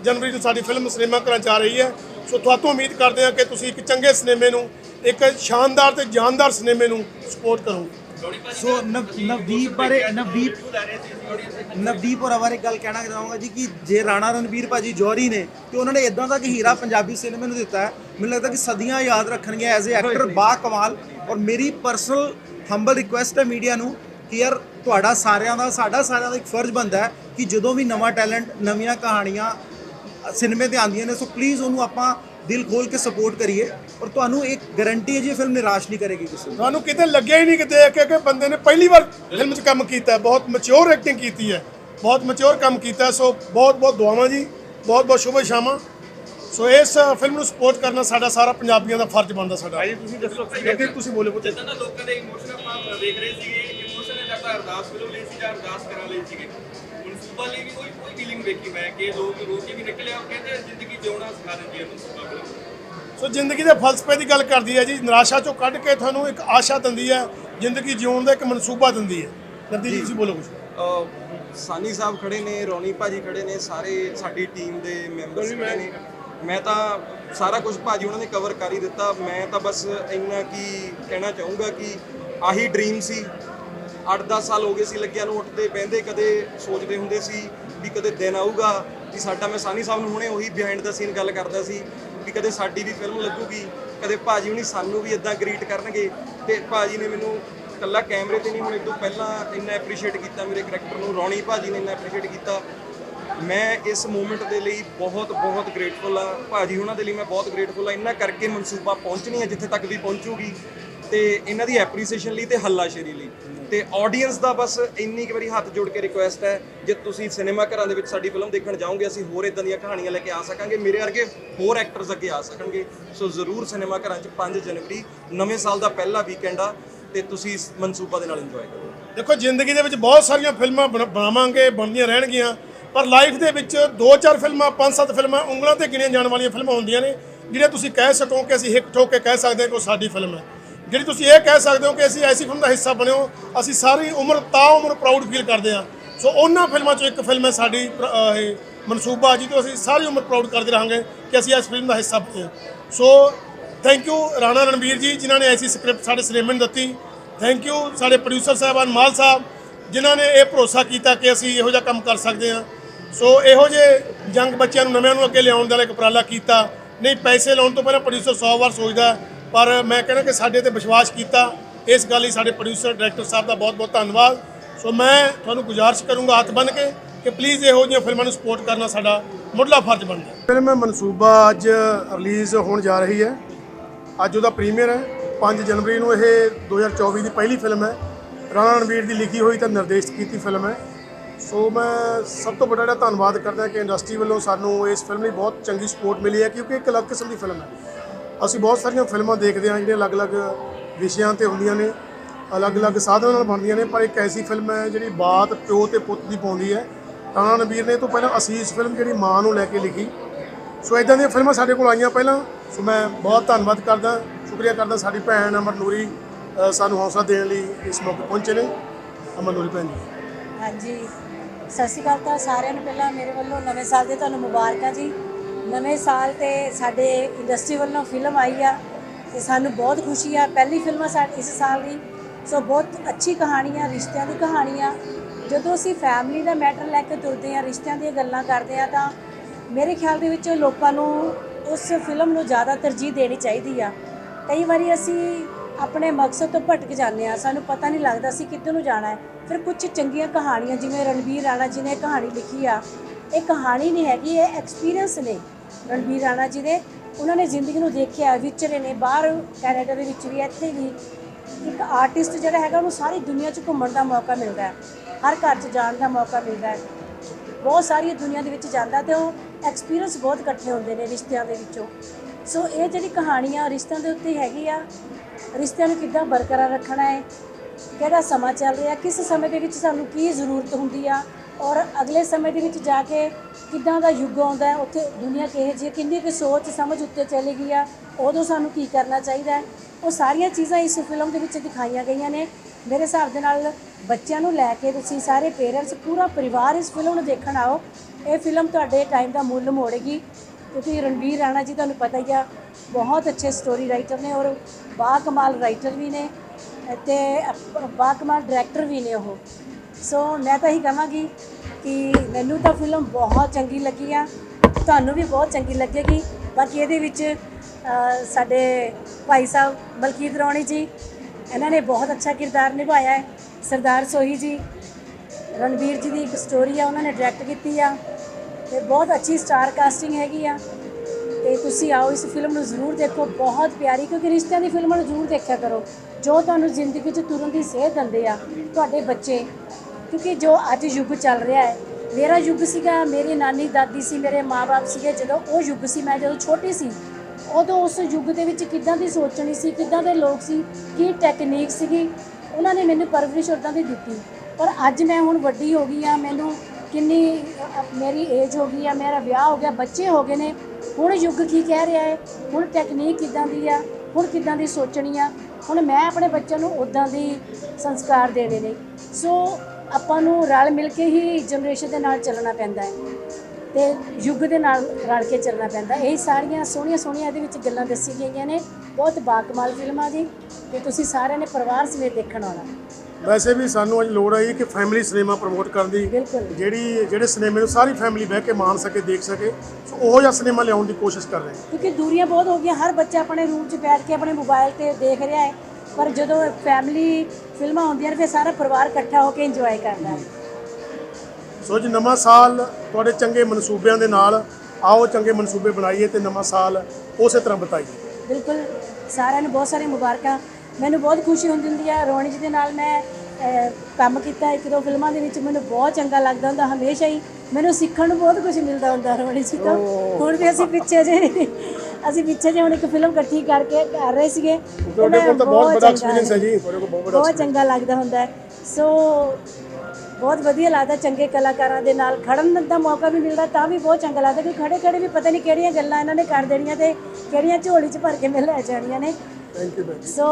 ਜਨਵਰੀ ਨੂੰ ਸਾਡੀ ਫਿਲਮ ਸਿਨੇਮਾ ਘਰਾਂ 'ਚ ਆ ਰਹੀ ਹੈ। ਸੋ ਤੁਹਾਤੋਂ ਉਮੀਦ ਕਰਦੇ ਹਾਂ ਕਿ ਤੁਸੀਂ ਇੱਕ ਚੰਗੇ ਸਿਨੇਮੇ ਨੂੰ ਇੱਕ ਸ਼ਾਨਦਾਰ ਤੇ ਜਾਨਦਾਰ ਸਿਨੇਮੇ ਨੂੰ ਸਪੋਰਟ ਕਰੋਗੇ ਸੋ ਨਵ- ਨਵਦੀਪ ਬਾਰੇ ਨਵਦੀਪ ਨਵਦੀਪ ਔਰ ਬਾਰੇ ਗੱਲ ਕਹਿਣਾ ਚਾਹਾਂਗਾ ਜੀ ਕਿ ਜੇ ਰਾਣਾ ਰਣਵੀਰ ਭਾਜੀ ਜੌਹਰੀ ਨੇ ਤੇ ਉਹਨਾਂ ਨੇ ਇਦਾਂ ਦਾ ਕਿ ਹੀਰਾ ਪੰਜਾਬੀ ਸਿਨੇਮੇ ਨੂੰ ਦਿੱਤਾ ਹੈ। ਮੈਨੂੰ ਲੱਗਦਾ ਕਿ ਸਦੀਆਂ ਯਾਦ ਰੱਖਣਗੇ ਐਜ਼ ਅ ਐਕਟਰ ਬਾ ਕਮਾਲ ਔਰ ਮੇਰੀ ਪਰਸਨਲ ਹੰਬਲ ਰਿਕੁਐਸਟ ਹੈ ਮੀਡੀਆ ਨੂੰ ਕਿ ਯਾਰ ਤੁਹਾਡਾ ਸਾਰਿਆਂ ਦਾ, ਸਾਡਾ ਸਾਰਿਆਂ ਦਾ ਇੱਕ ਫਰਜ਼ ਬਣਦਾ ਹੈ ਕਿ ਜਦੋਂ ਵੀ ਨਵਾਂ ਟੈਲੈਂਟ ਨਵੀਆਂ ਕਹਾਣੀਆਂ ਸਿਨੇਮੇ ਤੇ ਆਉਂਦੀਆਂ ਨੇ ਸੋ ਪਲੀਜ਼ ਉਹਨੂੰ ਆਪਾਂ ਦਿਲ ਖੋਲ ਕੇ ਸਪੋਰਟ ਕਰੀਏ ਔਰ ਤੁਹਾਨੂੰ ਇੱਕ ਗਾਰੰਟੀ ਹੈ ਜੀ ਫਿਲਮ ਨਿਰਾਸ਼ ਨਹੀਂ ਕਰੇਗੀ ਕਿਸੇ ਨੂੰ ਤੁਹਾਨੂੰ ਕਿਤੇ ਲੱਗਿਆ ਹੀ ਨਹੀਂ ਕਿ ਦੇਖ ਕੇ ਬੰਦੇ ਨੇ ਪਹਿਲੀ ਵਾਰ ਫਿਲਮ 'ਚ ਕੰਮ ਕੀਤਾ ਬਹੁਤ ਮੈਚੁਰ ਐਕਟਿੰਗ ਕੀਤੀ ਹੈ, ਬਹੁਤ ਮੈਚੁਰ ਕੰਮ ਕੀਤਾ ਸੋ ਬਹੁਤ ਬਹੁਤ ਦੁਆਵਾਂ ਜੀ, ਬਹੁਤ ਬਹੁਤ ਸ਼ੁਭ ਸ਼ਾਮਾਂ ਸੋ ਇਸ ਫਿਲਮ ਨੂੰ ਸਪੋਰਟ ਕਰਨਾ ਸਾਡਾ ਸਾਰਾ ਪੰਜਾਬੀਆਂ ਦਾ ਫਰਜ਼ ਬਣਦਾ ਸਾਡਾ। ਭਾਈ ਤੁਸੀਂ ਦੱਸੋ ਅੱਗੇ ਤੁਸੀਂ ਬੋਲੋ ਪੁੱਤ। ਜਿੱਦਾਂ ਦਾ ਲੋਕਾਂ ਦੇ ਇਮੋਸ਼ਨ ਆਪਾਂ ਦੇਖ ਰਹੇ ਸੀਗੇ ਇਮੋਸ਼ਨ ਜਾਂ ਤਾਂ ਅਰਦਾਸ ਵੱਲੋਂ ਲਈ ਸੀ ਜਾਂ ਅਰਦਾਸ ਕਰਨ ਲਈ ਸੀਗੇ। ਮਨਸੂਬਾ ਲਈ ਵੀ ਕੋਈ ਕੋਈ ਫੀਲਿੰਗ ਵੇਖੀ ਮੈਂ ਕਿ ਲੋਕ ਰੋ ਕੇ ਵੀ ਨਿਕਲੇ ਆ ਕਹਿੰਦੇ ਜ਼ਿੰਦਗੀ ਜਿਉਣਾ ਸਿਖਾ ਦਿੰਦੀ ਹੈ ਮਨਸੂਬਾ ਫਿਲਮ ਸੋ ਜ਼ਿੰਦਗੀ ਦੇ ਫਲਸਫੇ ਦੀ ਗੱਲ ਕਰਦੀ ਹੈ ਜੀ ਨਿਰਾਸ਼ਾ ਚੋਂ ਕੱਢ ਕੇ ਤੁਹਾਨੂੰ ਇੱਕ ਆਸ਼ਾ ਦਿੰਦੀ ਹੈ ਜ਼ਿੰਦਗੀ ਜਿਉਣ ਦਾ ਇੱਕ ਮਨਸੂਬਾ ਦਿੰਦੀ ਹੈ ਨਰਦੀ ਜੀ ਤੁਸੀਂ ਬੋਲੋ ਕੁਝ ਸਾਨੀ ਸਾਹਿਬ ਖੜੇ ਨੇ ਰੌਣੀ ਭਾਜੀ ਖੜੇ ਨੇ ਸਾਰੇ ਸਾਡੀ ਟੀਮ ਦੇ ਮੈਂਬਰਸ ਖੜੇ ਨੇ। ਮੈਂ ਤਾਂ ਸਾਰਾ ਕੁਝ ਭਾਜੀ ਉਹਨਾਂ ਨੇ ਕਵਰ ਕਰ ਹੀ ਦਿੱਤਾ। ਮੈਂ ਤਾਂ ਬਸ ਇੰਨਾ ਕੀ ਕਹਿਣਾ ਚਾਹੂੰਗਾ ਕਿ ਆਹੀ ਡ੍ਰੀਮ ਸੀ। 8-10 ਸਾਲ ਹੋ ਗਏ ਸੀ ਲੱਗਿਆ ਨੂੰ ਉੱਠਦੇ ਬਹਿੰਦੇ, ਕਦੇ ਸੋਚਦੇ ਹੁੰਦੇ ਸੀ ਵੀ ਕਦੇ ਦਿਨ ਆਊਗਾ ਕਿ ਸਾਡਾ ਮੈਂ ਸਾਨੀ ਸਾਹਿਬ ਨੂੰ ਹੁਣੇ ਉਹੀ ਬਿਹਾਈਂਡ ਦਾ ਸੀਨ ਗੱਲ ਕਰਦਾ ਸੀ ਵੀ ਕਦੇ ਸਾਡੀ ਵੀ ਫਿਲਮ ਲੱਗੂਗੀ, ਕਦੇ ਭਾਜੀ ਹੁਣੀ ਸਾਨੂੰ ਵੀ ਇਦਾਂ ਗ੍ਰੀਟ ਕਰਨਗੇ। ਤੇ ਭਾਜੀ ਨੇ ਮੈਨੂੰ ਕੱਲਾ ਕੈਮਰੇ ਤੇ ਨਹੀਂ ਹੁਣ ਤੋਂ ਪਹਿਲਾਂ ਇੰਨਾ ਐਪਰੀਸ਼ੀਏਟ ਕੀਤਾ ਮੇਰੇ ਕਰੈਕਟਰ ਨੂੰ, ਰੌਣੀ ਭਾਜੀ ਨੇ ਇੰਨਾ ਐਪਰੀਸ਼ੀਏਟ ਕੀਤਾ। ਮੈਂ ਇਸ ਮੂਮੈਂਟ ਦੇ ਲਈ ਬਹੁਤ ਬਹੁਤ ਗ੍ਰੇਟਫੁਲ ਆ ਭਾਜੀ ਉਹਨਾਂ ਦੇ ਲਈ ਮੈਂ ਬਹੁਤ ਗ੍ਰੇਟਫੁਲ ਆ ਇੰਨਾ ਕਰਕੇ ਮਨਸੂਬਾ ਪਹੁੰਚਣੀ ਹੈ, ਜਿੱਥੇ ਤੱਕ ਵੀ ਪਹੁੰਚੂਗੀ। ਤੇ ਇਹਨਾਂ ਦੀ ਐਪਰੀਸੀਏਸ਼ਨ ਲਈ ਤੇ ਹੱਲਾਸ਼ੇਰੀ ਲਈ। ਤੇ ਆਡੀਅנס ਦਾ ਬਸ ਇੰਨੀ ਕੁ ਵਾਰੀ ਹੱਥ ਜੋੜ ਕੇ ਰਿਕੁਐਸਟ ਹੈ, ਜੇ ਤੁਸੀਂ ਸਿਨੇਮਾ ਘਰਾਂ ਦੇ ਵਿੱਚ ਸਾਡੀ ਫਿਲਮ ਦੇਖਣ ਜਾਓਗੇ, ਅਸੀਂ ਹੋਰ ਇਦਾਂ ਦੀਆਂ ਕਹਾਣੀਆਂ ਲੈ ਕੇ ਆ ਸਕਾਂਗੇ। ਮੇਰੇ ਵਰਗੇ ਹੋਰ ਐਕਟਰਸ ਅੱਗੇ ਆ ਸਕਣਗੇ। ਸੋ ਜ਼ਰੂਰ ਸਿਨੇਮਾ ਘਰਾਂ 'ਚ 5 ਜਨਵਰੀ, ਨਵੇਂ ਸਾਲ ਦਾ ਪਹਿਲਾ ਵੀਕਐਂਡ ਆ। ਤੇ ਤੁਸੀਂ ਇਸ ਮਨਸੂਬਾ ਦੇ ਨਾਲ ਇੰਜੋਏ ਕਰੋ। ਦੇਖੋ, ਜ਼ਿੰਦਗੀ ਦੇ ਵਿੱਚ ਬਹੁਤ ਸਾਰੀਆਂ ਫਿਲਮਾਂ ਬਣ- ਬਣਾਵਾਂਗੇ, ਬਣਦੀਆਂ ਰਹਿਣਗੀਆਂ। ਪਰ ਲਾਈਫ ਦੇ ਵਿੱਚ ਦੋ ਚਾਰ ਫਿਲਮਾਂ, ਪੰਜ ਸੱਤ ਫਿਲਮਾਂ ਉਂਗਲਾਂ ਤੇ ਗਿਣੀਆਂ ਜਾਣ ਵਾਲੀਆਂ ਫਿਲਮਾਂ ਹੁੰਦੀਆਂ ਨੇ ਜਿਹੜੀਆਂ ਤੁਸੀਂ ਕਹਿ ਸਕੋ ਕਿ ਅਸੀਂ ਹਿੱਕ ਠੋਕ ਕੇ ਕਹਿ ਸਕਦੇ ਹਾਂ ਕਿ ਉਹ ਸਾਡੀ ਫਿਲਮ ਹੈ। ਜਿਹੜੀ ਤੁਸੀਂ ਇਹ ਕਹਿ ਸਕਦੇ ਹੋ ਕਿ ਅਸੀਂ ਐਸੀ ਫਿਲਮ ਦਾ ਹਿੱਸਾ ਬਣਿਓ ਅਸੀਂ ਸਾਰੀ ਉਮਰ, ਤਾਂ ਉਮਰ ਪ੍ਰਾਊਡ ਫੀਲ ਕਰਦੇ ਹਾਂ। ਸੋ ਉਹਨਾਂ ਫਿਲਮਾਂ ਚੋਂ ਇੱਕ ਫਿਲਮ ਹੈ ਸਾਡੀ ਮਨਸੂਬਾ ਜੀ, ਤੋਂ ਅਸੀਂ ਸਾਰੀ ਉਮਰ ਪ੍ਰਾਊਡ ਕਰਦੇ ਰਹਾਂਗੇ ਕਿ ਅਸੀਂ ਇਸ ਫਿਲਮ ਦਾ ਹਿੱਸਾ ਬਣੇ so thank you Rana Ranveer ji, ਜਿਨ੍ਹਾਂ ਨੇ ਐਸੀ ਸਕ੍ਰਿਪਟ ਸਾਡੇ ਸਿਨੇਮੇ ਨੂੰ ਦਿੱਤੀ। ਥੈਂਕ ਯੂ ਸਾਡੇ ਪ੍ਰੋਡਿਊਸਰ ਸਾਹਿਬਾਨ ਮਾਲ ਸਾਹਿਬ, ਜਿਨ੍ਹਾਂ ਨੇ ਇਹ ਭਰੋਸਾ ਕੀਤਾ ਕਿ ਅਸੀਂ ਇਹੋ ਜਿਹਾ ਕੰਮ ਕਰ ਸਕਦੇ ਹਾਂ। ਸੋ ਇਹੋ ਜਿਹੇ ਯੰਗ ਬੱਚਿਆਂ ਨੂੰ, ਨਵਿਆਂ ਨੂੰ ਅੱਗੇ ਲਿਆਉਣ ਦਾ ਇੱਕ ਉਪਰਾਲਾ ਕੀਤਾ। ਨਹੀਂ, ਪੈਸੇ ਲਾਉਣ ਤੋਂ ਪਹਿਲਾਂ ਪ੍ਰੋਡਿਊਸਰ 100 ਵਾਰ ਸੋਚਦਾ ਪਰ ਮੈਂ ਕਹਿੰਦਾ ਕਿ ਸਾਡੇ ਤੇ ਵਿਸ਼ਵਾਸ ਕੀਤਾ। ਇਸ ਗੱਲ ਲਈ ਸਾਡੇ ਪ੍ਰੋਡਿਊਸਰ ਡਾਇਰੈਕਟਰ ਸਾਹਿਬ ਦਾ ਬਹੁਤ ਬਹੁਤ ਧੰਨਵਾਦ। ਸੋ ਮੈਂ ਤੁਹਾਨੂੰ ਗੁਜ਼ਾਰਿਸ਼ ਕਰੂੰਗਾ ਹੱਥ ਬੰਨ੍ਹ ਕੇ ਕਿ ਪਲੀਜ਼ ਇਹੋ ਜਿਹੀਆਂ ਫਿਲਮਾਂ ਨੂੰ ਸਪੋਰਟ ਕਰਨਾ ਸਾਡਾ ਮੁੱਢਲਾ ਫਰਜ਼ ਬਣਦਾ ਹੈ ਫਿਲਮ ਮਨਸੂਬਾ ਅੱਜ ਰਿਲੀਜ਼ ਹੋਣ ਜਾ ਰਹੀ ਹੈ। ਅੱਜ ਉਹਦਾ ਪ੍ਰੀਮੀਅਰ ਹੈ। 5 ਜਨਵਰੀ ਨੂੰ ਇਹ 2024 ਦੀ ਪਹਿਲੀ ਫਿਲਮ ਹੈ। ਰਾਣਾ ਰਣਵੀਰ ਦੀ ਲਿਖੀ ਹੋਈ ਤੇ ਨਿਰਦੇਸ਼ਿਤ ਕੀਤੀ ਫਿਲਮ ਹੈ। ਸੋ ਮੈਂ ਸਭ ਤੋਂ ਵੱਡਾ ਜਿਹੜਾ ਧੰਨਵਾਦ ਕਰਦਾ ਕਿ ਇੰਡਸਟਰੀ ਵੱਲੋਂ ਸਾਨੂੰ ਇਸ ਫਿਲਮ ਲਈ ਬਹੁਤ ਚੰਗੀ ਸਪੋਰਟ ਮਿਲੀ ਹੈ, ਕਿਉਂਕਿ ਇੱਕ ਅਲੱਗ ਕਿਸਮ ਦੀ ਫਿਲਮ ਹੈ। ਅਸੀਂ ਬਹੁਤ ਸਾਰੀਆਂ ਫਿਲਮਾਂ ਦੇਖਦੇ ਹਾਂ ਜਿਹੜੀਆਂ ਅਲੱਗ-ਅਲੱਗ ਵਿਸ਼ਿਆਂ ਤੇ ਹੁੰਦੀਆਂ ਨੇ, ਅਲੱਗ-ਅਲੱਗ ਸਾਧਨਾਂ ਨਾਲ ਬਣਦੀਆਂ ਨੇ, ਪਰ ਇੱਕ ਐਸੀ ਫਿਲਮ ਹੈ ਜਿਹੜੀ ਬਾਤ ਪਿਓ ਤੇ ਪੁੱਤ ਦੀ ਪਾਉਂਦੀ ਹੈ। ਰਾਣਾ ਰਣਵੀਰ ਨੇ ਇਹ ਤੋਂ ਪਹਿਲਾਂ ਅਸੀਸ ਫਿਲਮ ਜਿਹੜੀ ਮਾਂ ਨੂੰ ਲੈ ਕੇ ਲਿਖੀ। ਸੋ ਇਦਾਂ ਦੀਆਂ ਫਿਲਮਾਂ ਸਾਡੇ ਕੋਲ ਆਈਆਂ ਪਹਿਲਾਂ, ਸੋ ਮੈਂ ਬਹੁਤ ਧੰਨਵਾਦ ਕਰਦਾ, ਸ਼ੁਕਰੀਆ ਕਰਦਾ ਸਾਡੀ ਭੈਣ ਅਮਰ ਨੂਰੀ ਸਾਨੂੰ ਹੌਸਲਾ ਦੇਣ ਲਈ ਇਸ ਮੌਕੇ ਪਹੁੰਚੇ ਨੇ। ਅਮਰ ਨੂਰੀ ਭੈਣ ਜੀ। ਹਾਂਜੀ। ਸਤਿ ਸ਼੍ਰੀ ਅਕਾਲ ਤਾਂ ਸਾਰਿਆਂ ਨੂੰ ਪਹਿਲਾਂ ਮੇਰੇ ਵੱਲੋਂ ਨਵੇਂ ਸਾਲ ਦੇ ਤੁਹਾਨੂੰ ਮੁਬਾਰਕਾਂ ਜੀ। ਨਵੇਂ ਸਾਲ ਤੇ ਸਾਡੇ ਇੰਡਸਟਰੀ ਵੱਲੋਂ ਫਿਲਮ ਆਈ ਆ ਤੇ ਸਾਨੂੰ ਬਹੁਤ ਖੁਸ਼ੀ ਆ, ਪਹਿਲੀ ਫਿਲਮ ਆ ਸਾਡੀ ਇਸ ਸਾਲ ਦੀ। ਸੋ ਬਹੁਤ ਅੱਛੀ ਕਹਾਣੀ ਆ ਰਿਸ਼ਤਿਆਂ ਦੀ ਕਹਾਣੀ ਆ ਜਦੋਂ ਅਸੀਂ ਫੈਮਿਲੀ ਦਾ ਮੈਟਰ ਲੈ ਕੇ ਤੁਰਦੇ ਆ ਰਿਸ਼ਤਿਆਂ ਦੀਆਂ ਗੱਲਾਂ ਕਰਦੇ ਆ ਤਾਂ ਮੇਰੇ ਖਿਆਲ ਦੇ ਵਿੱਚ ਲੋਕਾਂ ਨੂੰ ਉਸ ਫਿਲਮ ਨੂੰ ਜ਼ਿਆਦਾ ਤਰਜੀਹ ਦੇਣੀ ਚਾਹੀਦੀ ਆ। ਕਈ ਵਾਰੀ ਅਸੀਂ ਆਪਣੇ ਮਕਸਦ ਤੋਂ ਭਟਕ ਜਾਂਦੇ ਆ ਸਾਨੂੰ ਪਤਾ ਨਹੀਂ ਲੱਗਦਾ ਅਸੀਂ ਕਿੱਧਰ ਨੂੰ ਜਾਣਾ ਹੈ। ਫਿਰ ਕੁਝ ਚੰਗੀਆਂ ਕਹਾਣੀਆਂ, ਜਿਵੇਂ ਰਣਬੀਰ ਰਾਣਾ ਜੀ ਨੇ ਕਹਾਣੀ ਲਿਖੀ ਆ। ਇਹ ਕਹਾਣੀ ਨਹੀਂ ਹੈਗੀ, ਇਹ ਐਕਸਪੀਰੀਅੰਸ ਨੇ। ਰਣਬੀਰ ਰਾਣਾ ਜੀ ਦੇ। ਉਹਨਾਂ ਨੇ ਜ਼ਿੰਦਗੀ ਨੂੰ ਦੇਖਿਆ, ਵਿਚਰੇ ਨੇ, ਬਾਹਰ ਕੈਨੇਡਾ ਦੇ ਵਿੱਚ ਵੀ, ਇੱਥੇ ਵੀ। ਇੱਕ ਆਰਟਿਸਟ ਜਿਹੜਾ ਹੈਗਾ, ਉਹਨੂੰ ਸਾਰੀ ਦੁਨੀਆ 'ਚ ਘੁੰਮਣ ਦਾ ਮੌਕਾ ਮਿਲਦਾ ਹੈ। ਹਰ ਘਰ 'ਚ ਜਾਣ ਦਾ ਮੌਕਾ ਮਿਲਦਾ ਹੈ। ਬਹੁਤ ਸਾਰੀ ਦੁਨੀਆ ਦੇ ਵਿੱਚ ਜਾਂਦਾ ਤੇ ਉਹ ਐਕਸਪੀਰੀਅੰਸ ਬਹੁਤ ਇਕੱਠੇ ਹੁੰਦੇ ਨੇ ਰਿਸ਼ਤਿਆਂ ਦੇ ਵਿੱਚੋਂ। ਸੋ ਇਹ ਜਿਹੜੀ ਕਹਾਣੀ ਆ, ਰਿਸ਼ਤਿਆਂ ਦੇ ਉੱਤੇ ਹੈਗੀ ਆ। ਰਿਸ਼ਤਿਆਂ ਨੂੰ ਕਿੱਦਾਂ ਬਰਕਰਾਰ ਰੱਖਣਾ ਹੈ? ਕਿਹੜਾ ਸਮਾਂ ਚੱਲ ਰਿਹਾ ਕਿਸ ਸਮੇਂ ਦੇ ਵਿੱਚ ਸਾਨੂੰ ਕੀ ਜ਼ਰੂਰਤ ਹੁੰਦੀ ਆ ਔਰ ਅਗਲੇ ਸਮੇਂ ਦੇ ਵਿੱਚ ਜਾ ਕੇ ਕਿੱਦਾਂ ਦਾ ਯੁੱਗ ਆਉਂਦਾ ਉੱਥੇ ਦੁਨੀਆ ਕਿਹੋ ਜਿਹੀ ਹੈ, ਕਿੰਨੀ ਕੁ ਸੋਚ ਸਮਝ ਉੱਤੇ ਚਲੀ ਗਈ ਆ ਉਦੋਂ ਸਾਨੂੰ ਕੀ ਕਰਨਾ ਚਾਹੀਦਾ ਉਹ ਸਾਰੀਆਂ ਚੀਜ਼ਾਂ ਇਸ ਫਿਲਮ ਦੇ ਵਿੱਚ ਦਿਖਾਈਆਂ ਗਈਆਂ ਨੇ। ਮੇਰੇ ਹਿਸਾਬ ਦੇ ਨਾਲ ਬੱਚਿਆਂ ਨੂੰ ਲੈ ਕੇ ਤੁਸੀਂ ਸਾਰੇ ਪੇਰੈਂਟਸ ਪੂਰਾ ਪਰਿਵਾਰ ਇਸ ਫਿਲਮ ਨੂੰ ਦੇਖਣ ਆਓ। ਇਹ ਫਿਲਮ ਤੁਹਾਡੇ ਟਾਈਮ ਦਾ ਮੁੱਲ ਮੋੜੇਗੀ ਕਿਉਂਕਿ ਰਣਵੀਰ ਰਾਣਾ ਜੀ ਤੁਹਾਨੂੰ ਪਤਾ ਹੀ ਆ ਬਹੁਤ ਅੱਛੇ ਸਟੋਰੀ ਰਾਈਟਰ ਨੇ ਔਰ ਬਾ ਕਮਾਲ ਰਾਈਟਰ ਵੀ ਨੇ। ਤੇ ਬਾਕਮਾਲ ਡਾਇਰੈਕਟਰ ਵੀ ਨੇ ਉਹ। ਸੋ ਮੈਂ ਤਾਂ ਇਹੀ ਕਹਾਂਗੀ ਕਿ ਮੈਨੂੰ ਤਾਂ ਫਿਲਮ ਬਹੁਤ ਚੰਗੀ ਲੱਗੀ ਆ। ਤੁਹਾਨੂੰ ਵੀ ਬਹੁਤ ਚੰਗੀ ਲੱਗੇਗੀ। ਬਾਕੀ ਇਹਦੇ ਵਿੱਚ ਸਾਡੇ ਭਾਈ ਸਾਹਿਬ ਮਲਕੀਤ ਰੌਣੀ ਜੀ, ਇਹਨਾਂ ਨੇ ਬਹੁਤ ਅੱਛਾ ਕਿਰਦਾਰ ਨਿਭਾਇਆ ਹੈ। ਸਰਦਾਰ ਸੋਹੀ ਜੀ ਰਣਵੀਰ ਜੀ ਦੀ ਇੱਕ ਸਟੋਰੀ ਆ, ਉਹਨਾਂ ਨੇ ਡਾਇਰੈਕਟ ਕੀਤੀ ਆ। ਤੇ ਬਹੁਤ ਅੱਛੀ ਸਟਾਰ ਕਾਸਟਿੰਗ ਹੈਗੀ ਆ। ਤੇ ਤੁਸੀਂ ਆਓ, ਇਸ ਫਿਲਮ ਨੂੰ ਜ਼ਰੂਰ ਦੇਖੋ। ਬਹੁਤ ਪਿਆਰੀ, ਕਿਉਂਕਿ ਰਿਸ਼ਤਿਆਂ ਦੀ ਫਿਲਮਾਂ ਨੂੰ ਜ਼ਰੂਰ ਦੇਖਿਆ ਕਰੋ। ਜੋ ਤੁਹਾਨੂੰ ਜ਼ਿੰਦਗੀ 'ਚ ਤੁਰਨ ਦੀ ਸੇਧ ਦਿੰਦੇ ਆ ਤੁਹਾਡੇ ਬੱਚੇ, ਕਿਉਂਕਿ ਜੋ ਅੱਜ ਯੁੱਗ ਚੱਲ ਰਿਹਾ ਹੈ, ਮੇਰਾ ਯੁੱਗ ਸੀਗਾ, ਮੇਰੀ ਨਾਨੀ ਦਾਦੀ ਸੀ, ਮੇਰੇ ਮਾਪੇ ਸੀਗੇ, ਜਦੋਂ ਉਹ ਯੁੱਗ ਸੀ, ਮੈਂ ਜਦੋਂ ਛੋਟੀ ਸੀ, ਉਦੋਂ ਉਸ ਯੁੱਗ ਦੇ ਵਿੱਚ ਕਿੱਦਾਂ ਦੀ ਸੋਚਣੀ ਸੀ, ਕਿੱਦਾਂ ਦੇ ਲੋਕ ਸੀ, ਕੀ ਟੈਕਨੀਕ ਸੀਗੀ, ਉਹਨਾਂ ਨੇ ਮੈਨੂੰ ਪਰਵਰਿਸ਼ ਉਦਾਂ ਦੀ ਦਿੱਤੀ। ਪਰ ਅੱਜ ਮੈਂ ਹੁਣ ਵੱਡੀ ਹੋ ਗਈ ਆ ਮੈਨੂੰ ਕਿੰਨੀ, ਮੇਰੀ ਏਜ ਹੋ ਗਈ ਆ ਮੇਰਾ ਵਿਆਹ ਹੋ ਗਿਆ, ਬੱਚੇ ਹੋ ਗਏ ਨੇ, ਹੁਣ ਯੁੱਗ ਕੀ ਕਹਿ ਰਿਹਾ ਹੈ, ਹੁਣ ਟੈਕਨੀਕ ਕਿੱਦਾਂ ਦੀ ਆ, ਹੁਣ ਕਿੱਦਾਂ ਦੀ ਸੋਚਣੀ ਆ ਹੁਣ ਮੈਂ ਆਪਣੇ ਬੱਚਿਆਂ ਨੂੰ ਉਦਾਂ ਦੀ ਸੰਸਕਾਰ ਦੇਣੇ ਨੇ। ਸੋ ਆਪਾਂ ਨੂੰ ਰਲ ਮਿਲ ਕੇ ਹੀ ਜਨਰੇਸ਼ਨ ਦੇ ਨਾਲ ਚੱਲਣਾ ਪੈਂਦਾ ਹੈ ਤੇ ਯੁੱਗ ਦੇ ਨਾਲ ਰਲ ਕੇ ਚੱਲਣਾ ਪੈਂਦਾ ਇਹ ਸਾਰੀਆਂ ਸੋਹਣੀਆਂ ਸੋਹਣੀਆਂ ਇਹਦੇ ਵਿੱਚ ਗੱਲਾਂ ਦੱਸੀ ਗਈਆਂ ਨੇ। ਬਹੁਤ ਬਾਕਮਾਲ ਫਿਲਮਾਂ ਦੀ ਤੇ ਤੁਸੀਂ ਸਾਰਿਆਂ ਨੇ ਪਰਿਵਾਰ ਸਮੇਤ ਦੇਖਣ ਆਉਣਾ। ਵੈਸੇ ਵੀ ਸਾਨੂੰ ਅੱਜ ਲੋੜ ਆਈ ਕਿ ਫੈਮਿਲੀ ਸਿਨੇਮਾ ਪ੍ਰਮੋਟ ਕਰਨ ਦੀ ਜਿਹੜੀ ਜਿਹੜੇ ਸਿਨੇਮੇ ਨੂੰ ਸਾਰੀ ਫੈਮਿਲੀ ਬਹਿ ਕੇ ਮਾਣ ਸਕੇ ਦੇਖ ਸਕੇ ਸੋ ਉਹੋ ਜਿਹਾ ਸਿਨੇਮਾ ਲਿਆਉਣ ਦੀ ਕੋਸ਼ਿਸ਼ ਕਰ ਰਹੇ ਹਾਂ। ਕਿਉਂਕਿ ਦੂਰੀਆਂ ਬਹੁਤ ਹੋ ਗਈਆਂ ਹਰ ਬੱਚਾ ਆਪਣੇ ਰੂਮ 'ਚ ਬੈਠ ਕੇ ਆਪਣੇ ਮੋਬਾਈਲ ਤੇ ਦੇਖ ਰਿਹਾ ਹੈ ਪਰ ਜਦੋਂ ਫੈਮਿਲੀ ਫਿਲਮਾਂ ਆਉਂਦੀਆਂ ਨੇ ਫਿਰ ਸਾਰਾ ਪਰਿਵਾਰ ਇਕੱਠਾ ਹੋ ਕੇ ਇੰਜੋਏ ਕਰਦਾ ਹੈ। ਸੋ ਜੀ ਨਵਾਂ ਸਾਲ ਤੁਹਾਡੇ ਚੰਗੇ ਮਨਸੂਬਿਆਂ ਦੇ ਨਾਲ ਆਓ ਚੰਗੇ ਮਨਸੂਬੇ ਬਣਾਈਏ ਤੇ ਨਵਾਂ ਸਾਲ ਉਸੇ ਤਰ੍ਹਾਂ ਬਤਾਈਏ। ਬਿਲਕੁਲ ਸਾਰਿਆਂ ਨੂੰ ਬਹੁਤ ਸਾਰੀਆਂ ਮੁਬਾਰਕਾਂ। ਮੈਨੂੰ ਬਹੁਤ ਖੁਸ਼ੀ ਹੁੰਦੀ ਹੁੰਦੀ ਆ। ਰੋਣੀ ਜੀ ਦੇ ਨਾਲ ਮੈਂ ਕੰਮ ਕੀਤਾ ਇੱਕ ਦੋ ਫਿਲਮਾਂ ਦੇ ਵਿੱਚ। ਮੈਨੂੰ ਬਹੁਤ ਚੰਗਾ ਲੱਗਦਾ ਹੁੰਦਾ ਹਮੇਸ਼ਾ ਹੀ। ਮੈਨੂੰ ਸਿੱਖਣ ਨੂੰ ਬਹੁਤ ਕੁਝ ਮਿਲਦਾ ਹੁੰਦਾ ਰੋਣੀ ਜੀ ਤੋਂ। ਹੁਣ ਵੀ ਅਸੀਂ ਪਿੱਛੇ ਜੇ ਅਸੀਂ ਪਿੱਛੇ ਜੇ ਹੁਣ ਇੱਕ ਫਿਲਮ ਇਕੱਠੀ ਕਰਕੇ ਕਰ ਰਹੇ ਸੀਗੇ। ਤੁਹਾਡੇ ਕੋਲ ਤਾਂ ਬਹੁਤ ਵੱਡਾ ਐਕਸਪੀਰੀਅੰਸ ਹੈ ਜੀ। ਤੁਹਾਡੇ ਕੋਲ ਬਹੁਤ ਵੱਡਾ ਬਹੁਤ ਚੰਗਾ ਲੱਗਦਾ ਹੁੰਦਾ। ਸੋ ਬਹੁਤ ਵਧੀਆ ਲੱਗਦਾ ਚੰਗੇ ਕਲਾਕਾਰਾਂ ਦੇ ਨਾਲ। ਖੜਨ ਦਾ ਮੌਕਾ ਵੀ ਮਿਲਦਾ ਤਾਂ ਵੀ ਬਹੁਤ ਚੰਗਾ ਲੱਗਦਾ। ਕਿ ਖੜੇ ਖੜੇ ਵੀ ਪਤਾ ਨਹੀਂ ਕਿਹੜੀਆਂ ਗੱਲਾਂ ਇਹਨਾਂ ਨੇ ਕਰ ਦੇਣੀਆਂ ਤੇ ਕਿਹੜੀਆਂ ਝੋਲੀ 'ਚ ਭਰ ਕੇ ਮੈਂ ਲੈ ਜਾਣੀਆਂ ਨੇ। ਥੈਂਕ ਯੂ ਭੈਣ ਜੀ ਸੋ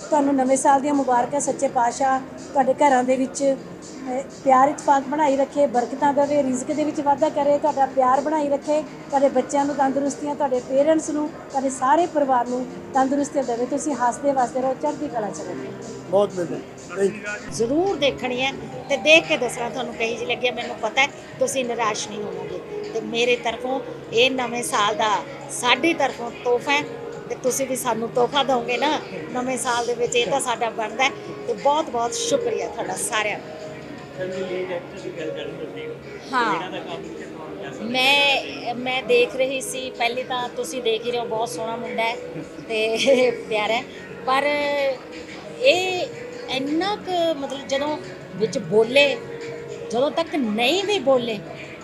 ਤੁਹਾਨੂੰ ਨਵੇਂ ਸਾਲ ਦੀਆਂ ਮੁਬਾਰਕਾਂ ਸੱਚੇ ਪਾਤਸ਼ਾਹ ਤੁਹਾਡੇ ਘਰਾਂ ਦੇ ਵਿੱਚ ਅਹ, ਪਿਆਰ ਇਤਫਾਕ ਬਣਾਈ ਰੱਖੇ ਬਰਕਤਾਂ ਦੇਵੇ ਰਿਜ਼ਕ ਦੇ ਵਿੱਚ ਵਾਧਾ ਕਰੇ ਤੁਹਾਡਾ ਪਿਆਰ ਬਣਾਈ ਰੱਖੇ ਤੁਹਾਡੇ ਬੱਚਿਆਂ ਨੂੰ ਤੰਦਰੁਸਤੀਆਂ ਤੁਹਾਡੇ ਪੇਰੈਂਟਸ ਨੂੰ ਤੁਹਾਡੇ ਸਾਰੇ ਪਰਿਵਾਰ ਨੂੰ ਤੰਦਰੁਸਤੀ ਦੇਵੇ ਤੁਸੀਂ ਹੱਸਦੇ ਵਸਦੇ ਰਹੋ ਚੜ੍ਹਦੀ ਕਲਾ ਚ ਰਹੋ। ਬਹੁਤ ਮਿਹਰਬਾਨੀ। ਥੈਂਕ ਯੂ ਜ਼ਰੂਰ ਦੇਖਣੀ ਹੈ ਤੇ ਦੇਖ ਕੇ ਦੱਸਣਾ ਤੁਹਾਨੂੰ ਕਹੀ ਜੀ ਲੱਗਿਆ ਮੈਨੂੰ ਪਤਾ ਹੈ ਤੁਸੀਂ ਨਿਰਾਸ਼ ਨਹੀਂ ਹੋਵੋਗੇ। ਤੇ ਮੇਰੇ ਤਰਫੋਂ ਇਹ ਨਵੇਂ ਸਾਲ ਦਾ ਸਾਡੀ ਤਰਫੋਂ ਤੋਹਫਾ ਹੈ। ਤੇ ਤੁਸੀਂ ਵੀ ਸਾਨੂੰ ਤੋਹਫਾ ਦਿਓਗੇ ਨਾ ਨਵੇਂ ਸਾਲ ਦੇ ਵਿੱਚ, ਇਹ ਤਾਂ ਸਾਡਾ ਬਣਦਾ ਹੈ। ਤੇ ਬਹੁਤ ਬਹੁਤ ਸ਼ੁਕਰੀਆ ਤੁਹਾਡਾ ਸਾਰਿਆਂ ਦਾ। ਹਾਂ। ਮੈਂ ਮੈਂ ਦੇਖ ਰਹੀ ਸੀ, ਪਹਿਲੀ ਤਾਂ ਤੁਸੀਂ ਦੇਖ ਹੀ ਰਹੇ ਹੋ, ਬਹੁਤ ਸੋਹਣਾ ਮੁੰਡਾ ਹੈ ਤੇ ਪਿਆਰਾ ਹੈ। ਪਰ ਇਹ ਇੰਨਾ ਕੁ ਮਤਲਬ ਜਦੋਂ ਵਿੱਚ ਬੋਲੇ, ਜਦੋਂ ਤੱਕ ਨਹੀਂ ਵੀ ਬੋਲੇ,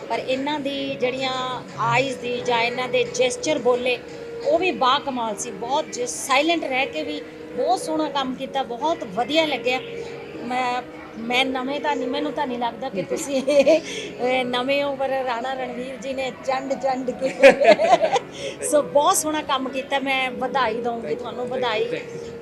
ਪਰ ਇਹਨਾਂ ਦੀ ਜਿਹੜੀਆਂ ਆਈਜ਼ ਦੀ ਜਾਂ ਇਹਨਾਂ ਦੇ ਜੈਸਚਰ ਬੋਲੇ ਉਹ ਵੀ ਬਾ ਕਮਾਲ ਸੀ, ਬਹੁਤ ਸਾਇਲੈਂਟ ਰਹਿ ਕੇ ਵੀ ਬਹੁਤ ਸੋਹਣਾ ਕੰਮ ਕੀਤਾ, ਬਹੁਤ ਵਧੀਆ ਲੱਗਿਆ। ਮੈਂ ਮੈਂ ਨਵੇਂ ਤਾਂ ਨਹੀਂ, ਮੈਨੂੰ ਤਾਂ ਨਹੀਂ ਲੱਗਦਾ ਕਿ ਤੁਸੀਂ ਨਵੇਂ ਹੋ, ਪਰ ਰਾਣਾ ਰਣਵੀਰ ਜੀ ਨੇ ਚੰਡ ਚੰਡ ਕੇ ਸੋ ਬਹੁਤ ਸੋਹਣਾ ਕੰਮ ਕੀਤਾ, ਮੈਂ ਵਧਾਈ ਦਊਂਗੀ, ਤੁਹਾਨੂੰ ਵਧਾਈ।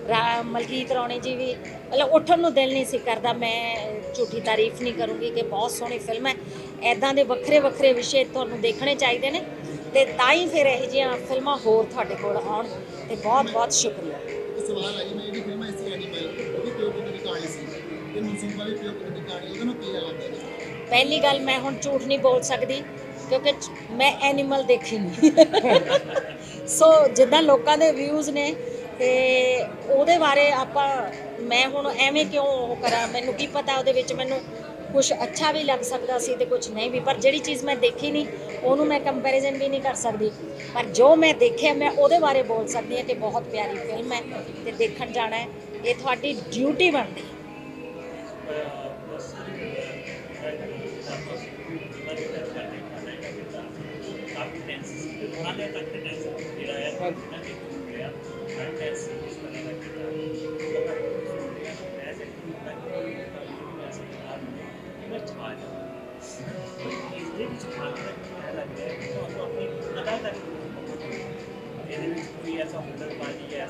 ਰਾ- ਮਲਕੀਤ ਰੌਣੀ ਜੀ ਵੀ, ਮਤਲਬ ਉੱਠਣ ਨੂੰ ਦਿਲ ਨਹੀਂ ਸੀ ਕਰਦਾ, ਮੈਂ ਝੂਠੀ ਤਾਰੀਫ ਨਹੀਂ ਕਰੂੰਗੀ ਕਿ ਬਹੁਤ ਸੋਹਣੀ ਫਿਲਮ ਹੈ। ਐਦਾਂ ਦੇ ਵੱਖਰੇ ਵੱਖਰੇ ਵਿਸ਼ੇ ਤੁਹਾਨੂੰ ਦੇਖਣੇ ਚਾਹੀਦੇ ਨੇ। ਤੇ ਤਾਂ ਹੀ ਫਿਰ ਇਹ ਜਿਹੀਆਂ ਫਿਲਮਾਂ ਹੋਰ ਤੁਹਾਡੇ ਕੋਲ ਆਉਣ ਤੇ ਬਹੁਤ ਬਹੁਤ ਸ਼ੁਕਰੀਆ। ਸਵਾਲ ਆ ਜੀ ਮੈਂ ਜਿਹੜੀ ਫਿਲਮ ਐਸੀ ਐਨੀਮਲ ਉਹ ਵੀ ਪਿਓ ਪੁੱਤ ਦੀ ਕਹਾਣੀ ਸੀ। ਤੇ ਮਨਸੂਬਾ ਵੀ ਪਿਓ ਪੁੱਤ ਦੀ ਕਹਾਣੀ ਉਹਦੇ ਨੂੰ ਕੀ ਲੱਗਦਾ ਜੀ ਪਹਿਲੀ ਗੱਲ ਮੈਂ ਹੁਣ ਝੂਠ ਨਹੀਂ ਬੋਲ ਸਕਦੀ ਕਿਉਂਕਿ ਮੈਂ ਐਨੀਮਲ ਦੇਖੀ ਨਹੀਂ ਸੋ ਜਿੱਦਾਂ ਲੋਕਾਂ ਦੇ ਵਿਊਜ਼ ਨੇ ਤੇ ਉਹਦੇ ਬਾਰੇ ਆਪਾਂ ਮੈਂ ਹੁਣ ਐਵੇਂ ਕਿਉਂ ਉਹ ਕਰਾਂ ਮੈਨੂੰ ਕੀ ਪਤਾ ਉਹਦੇ ਵਿੱਚ ਮੈਨੂੰ ਕੁਝ ਅੱਛਾ ਵੀ ਲੱਗ ਸਕਦਾ ਸੀ ਤੇ ਕੁਝ ਨਹੀਂ ਵੀ, ਪਰ ਜਿਹੜੀ ਚੀਜ਼ ਮੈਂ ਦੇਖੀ ਨਹੀਂ, ਉਹਨੂੰ ਮੈਂ ਕੰਪੈਰੀਜ਼ਨ ਵੀ ਨਹੀਂ ਕਰ ਸਕਦੀ। ਪਰ ਜੋ ਮੈਂ ਦੇਖਿਆ, ਮੈਂ ਉਹਦੇ ਬਾਰੇ ਬੋਲ ਸਕਦੀ ਹਾਂ ਕਿ ਬਹੁਤ ਪਿਆਰੀ ਫਿਲਮ ਹੈ ਤੇ ਦੇਖਣ ਜਾਣਾ ਹੈ। ਇਹ ਤੁਹਾਡੀ ਡਿਊਟੀ ਬਣਦੀ। ਹੈ।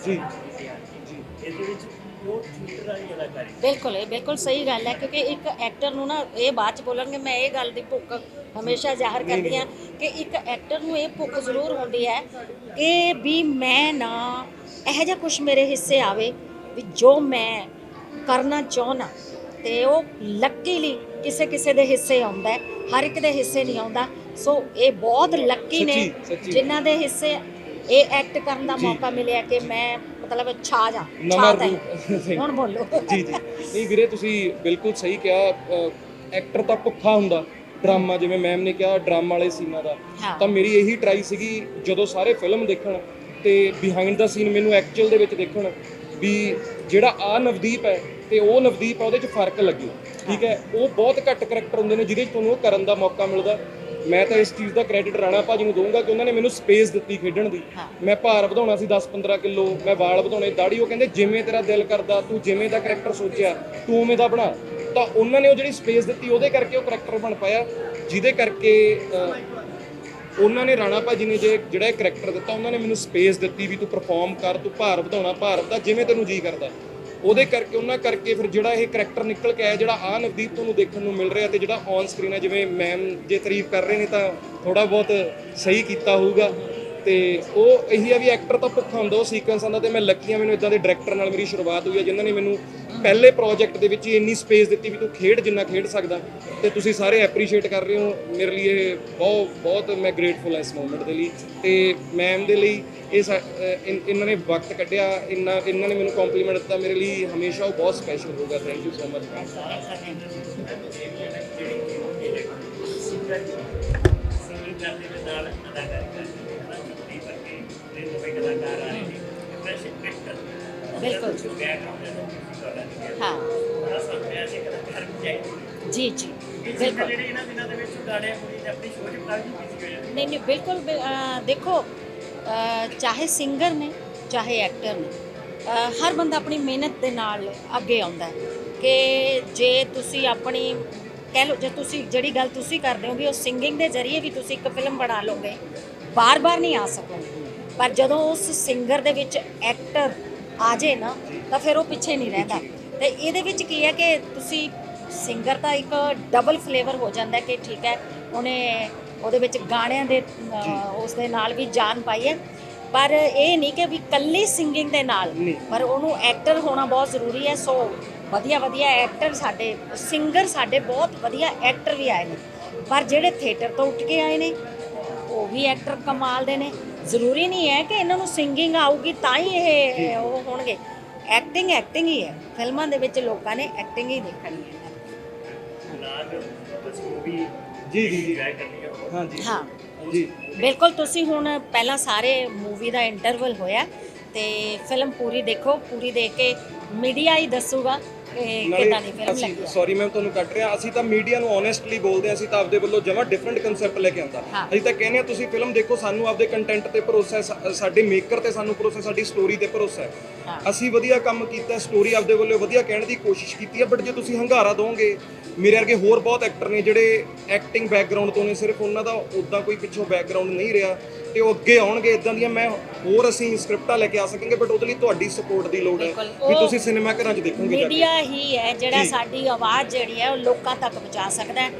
ਜੀ। ਬਿਲਕੁਲ ਇਹ ਬਿਲਕੁਲ ਸਹੀ ਗੱਲ ਹੈ ਕਿਉਂਕਿ ਇੱਕ ਐਕਟਰ ਨੂੰ ਨਾ ਇਹ ਬਾਅਦ ਚ ਬੋਲਣਗੇ ਮੈਂ ਇਹ ਗੱਲ ਦੀ ਭੁੱਖ ਹਮੇਸ਼ਾ ਜ਼ਾਹਰ ਕਰਦੀ ਹਾਂ ਕਿ ਇੱਕ ਐਕਟਰ ਨੂੰ ਇਹ ਭੁੱਖ ਜ਼ਰੂਰ ਹੁੰਦੀ ਹੈ ਕਿ ਵੀ ਮੈਂ ਨਾ ਇਹੋ ਜਿਹਾ ਕੁਝ ਮੇਰੇ ਹਿੱਸੇ ਆਵੇ ਵੀ ਜੋ ਮੈਂ ਕਰਨਾ ਚਾਹੁੰਨਾ ਤੇ ਉਹ ਲੱਕੀਲੀ ਕਿਸੇ ਕਿਸੇ ਦੇ ਹਿੱਸੇ ਆਉਂਦਾ ਹਰ ਇੱਕ ਦੇ ਹਿੱਸੇ ਨਹੀਂ ਆਉਂਦਾ। ਸੋ ਇਹ ਬਹੁਤ ਲੱਕੀ ਨੇ। ਜਿਨ੍ਹਾਂ ਦੇ ਹਿੱਸੇ ਇਹ ਐਕਟ ਕਰਨ ਦਾ ਮੌਕਾ ਮਿਲਿਆ ਕਿ ਮੈਂ ਮਤਲਬ ਛਾ ਜਾ ਨਵਾਂ ਛਾ ਰੂਪ। ਤਾ ਹੁਣ ਬੋਲੋ। ਜੀ ਜੀ। ਨਹੀਂ ਵੀਰੇ ਤੁਸੀਂ ਬਿਲਕੁਲ ਸਹੀ ਕਿਹਾ ਐਕਟਰ ਤਾਂ ਭੁੱਖਾ ਹੁੰਦਾ। ਡਰਾਮਾ ਜਿਵੇਂ ਮੈਮ ਨੇ ਕਿਹਾ ਡਰਾਮਾ ਵਾਲੇ ਸੀਨਾਂ ਦਾ। ਹਾਂ। ਤਾਂ ਮੇਰੀ ਇਹੀ ਟਰਾਈ ਸੀਗੀ ਜਦੋਂ ਸਾਰੇ ਫਿਲਮ ਦੇਖਣ ਤੇ ਬਿਹਾਈਂਡ ਦਾ ਸੀਨ ਮੈਨੂੰ ਐਕਚੁਅਲ ਦੇ ਵਿੱਚ ਦੇਖਣ ਵੀ ਜਿਹੜਾ ਆ ਨਵਦੀਪ ਹੈ ਤੇ ਉਹ ਨਵਦੀਪ ਹੈ ਉਹਦੇ 'ਚ ਫ਼ਰਕ ਲੱਗੇ ਠੀਕ ਹੈ? ਉਹ ਬਹੁਤ ਘੱਟ ਕਰੈਕਟਰ ਹੁੰਦੇ ਨੇ ਜਿਹਦੇ 'ਚ ਤੁਹਾਨੂੰ ਉਹ ਕਰਨ ਦਾ ਮੌਕਾ ਮਿਲਦਾ। ਮੈਂ ਤਾਂ ਇਸ ਚੀਜ਼ ਦਾ ਕ੍ਰੈਡਿਟ ਰਾਣਾ ਭਾਜੀ ਨੂੰ ਦਊਂਗਾ ਕਿ ਉਹਨਾਂ ਨੇ ਮੈਨੂੰ ਸਪੇਸ ਦਿੱਤੀ ਖੇਡਣ ਦੀ। ਮੈਂ ਭਾਰ ਵਧਾਉਣਾ ਸੀ 10-15 ਕਿਲੋ ਮੈਂ ਵਾਲ ਵਧਾਉਣੇ ਦਾੜੀ ਉਹ ਕਹਿੰਦੇ ਜਿਵੇਂ ਤੇਰਾ ਦਿਲ ਕਰਦਾ ਤੂੰ ਜਿਵੇਂ ਦਾ ਕਰੈਕਟਰ ਸੋਚਿਆ ਤੂੰ ਉਵੇਂ ਦਾ ਬਣਾ। ਤਾਂ ਉਹਨਾਂ ਨੇ ਉਹ ਜਿਹੜੀ ਸਪੇਸ ਦਿੱਤੀ ਉਹਦੇ ਕਰਕੇ ਉਹ ਕਰੈਕਟਰ ਬਣ ਪਾਇਆ ਜਿਹਦੇ ਕਰਕੇ ਉਹਨਾਂ ਨੇ ਰਾਣਾ ਭਾਜੀ ਨੇ ਜੇ ਜਿਹੜਾ ਇਹ ਕਰੈਕਟਰ ਦਿੱਤਾ ਉਹਨਾਂ ਨੇ ਮੈਨੂੰ ਸਪੇਸ ਦਿੱਤੀ ਵੀ ਤੂੰ ਪਰਫਾਰਮ ਕਰ ਤੂੰ ਭਾਰ ਵਧਾਉਣਾ ਭਾਰ ਵਧਾ ਜਿਵੇਂ ਤੈਨੂੰ ਜੀ ਕਰਦਾ। ਉਹਦੇ ਕਰਕੇ, ਉਹਨਾਂ ਕਰਕੇ ਫਿਰ ਜਿਹੜਾ ਇਹ ਕਰੈਕਟਰ ਨਿਕਲ ਕੇ ਆਇਆ, ਜਿਹੜਾ ਆ ਨਵਦੀਪ ਤੁਹਾਨੂੰ ਦੇਖਣ ਨੂੰ ਮਿਲ ਰਿਹਾ ਤੇ ਜਿਹੜਾ ਔਨ ਸਕਰੀਨ ਹੈ, ਜਿਵੇਂ ਮੈਮ ਜੇ ਤਾਰੀਫ ਕਰ ਰਹੇ ਨੇ ਤਾਂ ਥੋੜਾ ਬਹੁਤ ਸਹੀ ਕੀਤਾ ਹੋਊਗਾ। ਤੇ ਉਹ ਇਹੀ ਆ ਵੀ ਐਕਟਰ ਤਾਂ ਭੁੱਖਾ ਹੁੰਦਾ, ਉਹ ਸੀਕੁਐਂਸ ਆਉਂਦਾ ਤੇ ਮੈਂ ਲੱਕੀ ਆ ਮੈਨੂੰ ਇਦਾਂ ਦੇ ਡਾਇਰੈਕਟਰ ਨਾਲ ਮੇਰੀ ਸ਼ੁਰੂਆਤ ਹੋਈ ਹੈ ਜਿਨ੍ਹਾਂ ਨੇ ਮੈਨੂੰ ਪਹਿਲੇ ਪ੍ਰੋਜੈਕਟ ਦੇ ਵਿੱਚ ਹੀ ਇੰਨੀ ਸਪੇਸ ਦਿੱਤੀ ਵੀ ਤੂੰ ਖੇਡ ਜਿੰਨਾ ਖੇਡ ਸਕਦਾ ਤੇ ਤੁਸੀਂ ਸਾਰੇ ਐਪਰੀਸ਼ੀਏਟ ਕਰ ਰਹੇ ਹੋ। ਮੇਰੇ ਲਈ ਇਹ ਬਹੁਤ ਬਹੁਤ ਮੈਂ ਗ੍ਰੇਟਫੁਲ ਹਾਂ ਇਸ ਮੂਮੈਂਟ ਦੇ ਲਈ ਤੇ ਮੈਮ ਦੇ ਲਈ ਇਹ ਸਾ- ਇਹਨਾਂ ਨੇ ਵਕਤ ਕੱਢਿਆ, ਇੰਨਾ, ਇਹਨਾਂ ਨੇ ਮੈਨੂੰ ਕੰਪਲੀਮੈਂਟ ਦਿੱਤਾ, ਮੇਰੇ ਲਈ ਹਮੇਸ਼ਾ ਉਹ ਬਹੁਤ ਸਪੈਸ਼ਲ ਹੋਊਗਾ। Thank you so much singing ਕਰਦੇ ਦੇ ਨਾਲ ਅਦਾਕਾਰੀ ਕਰਦੇ ਐਕਟਰ ਬਿਲਕੁਲ ਜੀ। ਜੀ ਜੀ। ਬਿਲਕੁਲ ਬਿਲਕੁਲ। ਜਿਹੜੇ ਇਹਨਾਂ ਦਿਨਾਂ ਦੇ ਵਿੱਚ ਗਾਣੇ ਕੁੜੀ ਆਪਣੀ ਸ਼ੋਅ ਚ ਕਾਫੀ ਬਿਜ਼ੀ ਹੋ ਜਾਂਦੇ ਨਹੀਂ ਨਹੀਂ ਬਿਲਕੁਲ ਦੇਖੋ ਚਾਹੇ ਸਿੰਗਰ ਨੇ ਚਾਹੇ ਐਕਟਰ ਨੇ ਹਰ ਬੰਦਾ ਆਪਣੀ ਮਿਹਨਤ ਦੇ ਨਾਲ ਅੱਗੇ ਆਉਂਦਾ ਹੈ ਕਿ ਜੇ ਤੁਸੀਂ ਆਪਣੀ ਕਹਿ ਲਓ ਜੇ ਤੁਸੀਂ ਜਿਹੜੀ ਗੱਲ ਤੁਸੀਂ ਕਰਦੇ ਹੋ ਵੀ ਉਹ ਸਿੰਗਿੰਗ ਦੇ ਜ਼ਰੀਏ ਵੀ ਤੁਸੀਂ ਇੱਕ ਫਿਲਮ ਬਣਾ ਲਓਗੇ ਬਾਰ-ਬਾਰ ਨਹੀਂ ਆ ਸਕੋਗੇ। ਪਰ ਜਦੋਂ ਉਸ ਸਿੰਗਰ ਦੇ ਵਿੱਚ ਐਕਟਰ ਆ ਜੇ ਨਾ ਤਾਂ ਫਿਰ ਉਹ ਪਿੱਛੇ ਨਹੀਂ ਰਹਿੰਦਾ। ਤੇ ਇਹਦੇ ਵਿੱਚ ਕੀ ਹੈ ਕਿ ਤੁਸੀਂ ਸਿੰਗਰ ਤਾਂ ਇੱਕ ਡਬਲ ਫਲੇਵਰ ਹੋ ਜਾਂਦਾ ਹੈ ਕਿ ਠੀਕ ਹੈ ਉਹਨੇ ਉਹਦੇ ਵਿੱਚ ਗਾਣਿਆਂ ਦੇ ਉਸ ਦੇ ਨਾਲ ਵੀ ਜਾਨ ਪਾਈ ਹੈ। ਪਰ ਇਹ ਨਹੀਂ ਕਿ ਵੀ ਕੱਲੀ ਸਿੰਗਿੰਗ ਦੇ ਨਾਲ ਪਰ ਉਹਨੂੰ ਐਕਟਰ ਹੋਣਾ ਬਹੁਤ ਜ਼ਰੂਰੀ ਹੈ। ਸੋ ਵਧੀਆ ਵਧੀਆ ਐਕਟਰ ਸਾਡੇ ਸਿੰਗਰ ਸਾਡੇ ਬਹੁਤ ਵਧੀਆ ਐਕਟਰ ਵੀ ਆਏ ਨੇ। ਪਰ ਜਿਹੜੇ ਥੀਏਟਰ ਤੋਂ ਉੱਠ ਕੇ ਆਏ ਨੇ ਉਹ ਵੀ ਐਕਟਰ ਕਮਾਲ ਦੇ ਨੇ। ਜ਼ਰੂਰੀ ਨਹੀਂ ਹੈ ਕਿ ਇਹਨਾਂ ਨੂੰ ਸਿੰਗਿੰਗ ਆਊਗੀ ਤਾਂ ਹੀ ਇਹ ਉਹ ਹੋਣਗੇ। ਐਕਟਿੰਗ ਐਕਟਿੰਗ ਹੀ ਹੈ। ਫਿਲਮਾਂ ਦੇ ਵਿੱਚ ਲੋਕਾਂ ਨੇ ਐਕਟਿੰਗ ਹੀ ਦੇਖਣੀ ਹੈ। ਨਾਲ ਤੁਸੀਂ ਮੂਵੀ ਜੀ ਜੀ ਜੀ ਇੰਜੋਏ ਕਰਨੀ ਹੈ ਹਾਂਜੀ ਹਾਂ। ਜੀ। ਬਿਲਕੁਲ ਤੁਸੀਂ ਹੁਣ ਪਹਿਲਾਂ ਸਾਰੇ ਮੂਵੀ ਦਾ ਇੰਟਰਵਲ ਹੋਇਆ ਤੇ ਫਿਲਮ ਪੂਰੀ ਦੇਖੋ। ਪੂਰੀ ਦੇਖ ਕੇ ਮੀਡੀਆ ਹੀ ਦੱਸੂਗਾ। ਕਿ ਕਿੱਦਾਂ ਦੀ ਫਿਲਮ ਅਸੀਂ ਲੱਗੀ ਹੈ। ਸੌਰੀ ਮੈਂ ਤੁਹਾਨੂੰ ਕੱਟ ਰਿਹਾ ਅਸੀਂ ਤਾਂ ਮੀਡੀਆ ਨੂੰ ਓਨੈਸਟਲੀ ਬੋਲਦੇ ਹਾਂ ਅਸੀਂ ਤਾਂ ਆਪਦੇ ਵੱਲੋਂ ਜਮਾ ਡਿਫਰੈਂਟ ਕਨਸੈਪਟ ਲੈ ਕੇ ਆਂਦਾ ਹਾਂ। ਅਸੀਂ ਤਾਂ ਕਹਿੰਦੇ ਆ ਤੁਸੀਂ ਫਿਲਮ ਦੇਖੋ ਸਾਨੂੰ ਆਪਦੇ ਕੰਟੈਂਟ ਤੇ ਭਰੋਸਾ ਹੈ ਸਾ- ਸਾਡੇ ਮੇਕਰ ਤੇ ਸਾਨੂੰ ਭਰੋਸਾ ਹੈ, ਸਾਡੀ ਸਟੋਰੀ ਤੇ ਭਰੋਸਾ ਹਾਂ। ਹੈ ਅਸੀਂ ਵਧੀਆ ਕੰਮ ਕੀਤਾ ਸਟੋਰੀ ਆਪਦੇ ਵੱਲੋਂ ਵਧੀਆ ਕਹਿਣ ਦੀ ਕੋਸ਼ਿਸ਼ ਕੀਤੀ ਹੈ ਬਟ ਜੇ ਤੁਸੀਂ ਹੰਗਾਰਾ ਦੋਗੇ ਮੇਰੇ ਵਰਗੇ ਹੋਰ ਬਹੁਤ ਐਕਟਰ ਨੇ ਜਿਹੜੇ ਐਕਟਿੰਗ ਬੈਕਗ੍ਰਾਉਂਡ ਤੋਂ ਨੇ ਸਿਰਫ ਉਹਨਾਂ ਦਾ ਉਦਾਂ ਕੋਈ ਪਿੱਛੋਂ ਬੈਕਗ੍ਰਾਉਂਡ ਨਹੀਂ ਰਿਹਾ ਤੇ ਉਹ ਅੱਗੇ ਆਉਣਗੇ ਇਦਾਂ ਦੀਆਂ ਮੈਂ ਹੋਰ ਅਸੀਂ ਸਕ੍ਰਿਪਟਾਂ ਲੈ ਕੇ ਆ ਸਕਾਂਗੇ ਬਟ ਉਹਦੇ ਲਈ ਤੁਹਾਡੀ ਸਪੋਰਟ ਦੀ ਲੋੜ ਹੈ ਬਿਲਕੁਲ। ਵੀ ਉਹ ਤੁਸੀਂ ਸਿਨੇਮਾ ਘਰਾਂ 'ਚ ਦੇਖੋਗੇ ਜਾ ਕੇ ਮੀਡੀਆ ਹੀ ਹੈ ਜਿਹੜਾ। ਸਾਡੀ ਆਵਾਜ਼ ਜਿਹੜੀ ਹੈ ਉਹ ਲੋਕਾਂ ਤੱਕ ਪਹੁੰਚਾ ਸਕਦਾ ਹੈ।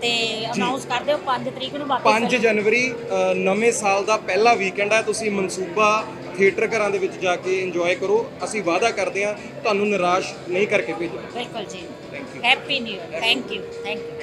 ਤੇ ਅਨਾਉਂਸ ਕਰ ਦਿਓ 5 ਤਰੀਕ ਨੂੰ ਬਾਕੀ 5 ਫਿਲਮ- ਜਨਵਰੀ ਅ, ਨਵੇਂ ਸਾਲ ਦਾ ਪਹਿਲਾ ਵੀਕਐਂਡ ਹੈ। ਤੁਸੀਂ ਮਨਸੂਬਾ ਥੀਏਟਰ ਘਰਾਂ ਦੇ ਵਿੱਚ ਜਾ ਕੇ ਇੰਜੋਏ ਕਰੋ। ਅਸੀਂ ਵਾਅਦਾ ਕਰਦੇ ਹਾਂ ਤੁਹਾਨੂੰ ਨਿਰਾਸ਼ ਨਹੀਂ ਕਰਕੇ ਭੇਜਾਂਗੇ ਬਿਲਕੁਲ ਜੀ। Thank you. Happy new year thank you thank you